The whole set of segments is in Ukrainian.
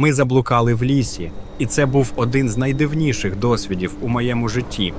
Ми заблукали в лісі, і це був один з найдивніших досвідів у моєму житті.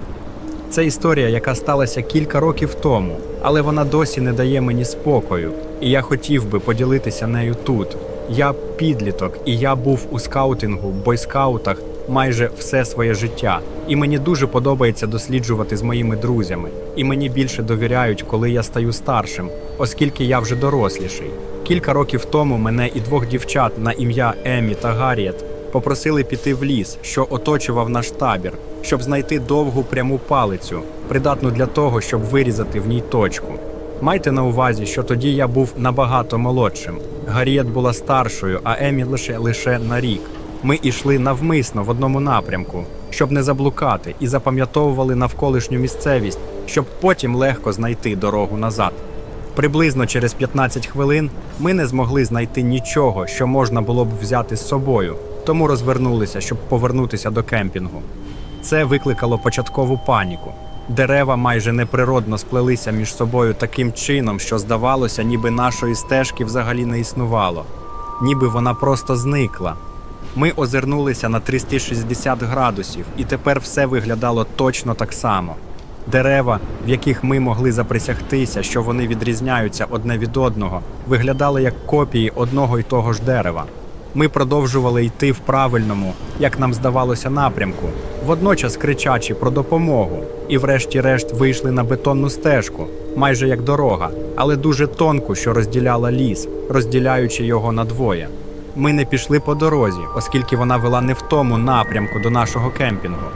Це історія, яка сталася кілька років тому, але вона досі не дає мені спокою, і я хотів би поділитися нею тут. Я підліток, і я був у скаутингу, бойскаутах майже все своє життя. І мені дуже подобається досліджувати з моїми друзями. І мені більше довіряють, коли я стаю старшим, оскільки я вже доросліший. Кілька років тому мене і двох дівчат на ім'я Емі та Гарріет попросили піти в ліс, що оточував наш табір, щоб знайти довгу пряму палицю, придатну для того, щоб вирізати в ній точку. Майте на увазі, що тоді я був набагато молодшим. Гарріет була старшою, а Емі лише лише на рік. Ми йшли навмисно в одному напрямку, щоб не заблукати, і запам'ятовували навколишню місцевість, щоб потім легко знайти дорогу назад. Приблизно через 15 хвилин ми не змогли знайти нічого, що можна було б взяти з собою, тому розвернулися, щоб повернутися до кемпінгу. Це викликало початкову паніку. Дерева майже неприродно сплелися між собою таким чином, що здавалося, ніби нашої стежки взагалі не існувало, ніби вона просто зникла. Ми озирнулися на 360 градусів, і тепер все виглядало точно так само. Дерева, в яких ми могли заприсягтися, що вони відрізняються одне від одного, виглядали як копії одного й того ж дерева. Ми продовжували йти в правильному, як нам здавалося, напрямку, водночас кричачи про допомогу, і врешті-решт вийшли на бетонну стежку, майже як дорога, але дуже тонку, що розділяла ліс, розділяючи його на двоє. Ми не пішли по дорозі, оскільки вона вела не в тому напрямку до нашого кемпінгу.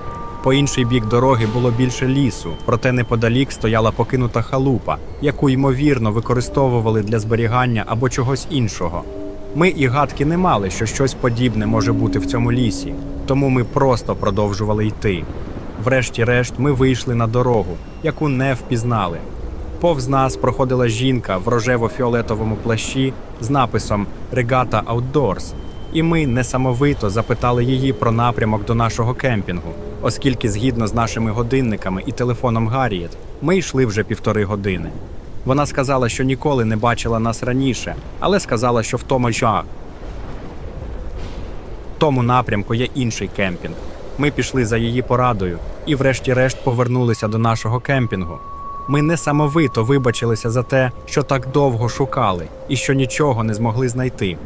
По інший бік дороги було більше лісу, проте неподалік стояла покинута халупа, яку ймовірно використовували для зберігання або чогось іншого. Ми і гадки не мали, що щось подібне може бути в цьому лісі, тому ми просто продовжували йти. Врешті-решт, ми вийшли на дорогу, яку не впізнали. Повз нас проходила жінка в рожево-фіолетовому плащі з написом Регата Outdoors, і ми несамовито запитали її про напрямок до нашого кемпінгу, оскільки, згідно з нашими годинниками і телефоном Гарріет, ми йшли вже півтори години. Вона сказала, що ніколи не бачила нас раніше, але сказала, що в тому що тому напрямку є інший кемпінг. Ми пішли за її порадою і, врешті-решт, повернулися до нашого кемпінгу. Ми несамовито вибачилися за те, що так довго шукали і що нічого не змогли знайти.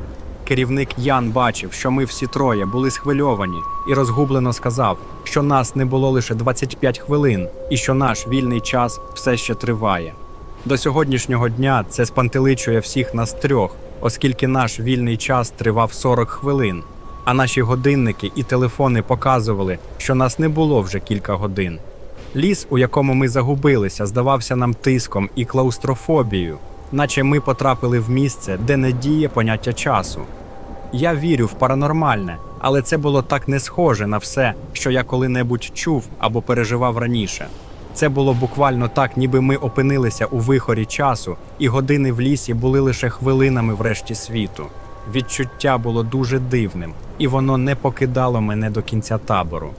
Керівник Ян бачив, що ми всі троє були схвильовані, і розгублено сказав, що нас не було лише 25 хвилин, і що наш вільний час все ще триває. До сьогоднішнього дня це спантеличує всіх нас трьох, оскільки наш вільний час тривав 40 хвилин, а наші годинники і телефони показували, що нас не було вже кілька годин. Ліс, у якому ми загубилися, здавався нам тиском і клаустрофобією, наче ми потрапили в місце, де не діє поняття часу. Я вірю в паранормальне, але це було так не схоже на все, що я коли-небудь чув або переживав раніше. Це було буквально так, ніби ми опинилися у вихорі часу, і години в лісі були лише хвилинами врешті світу. Відчуття було дуже дивним, і воно не покидало мене до кінця табору.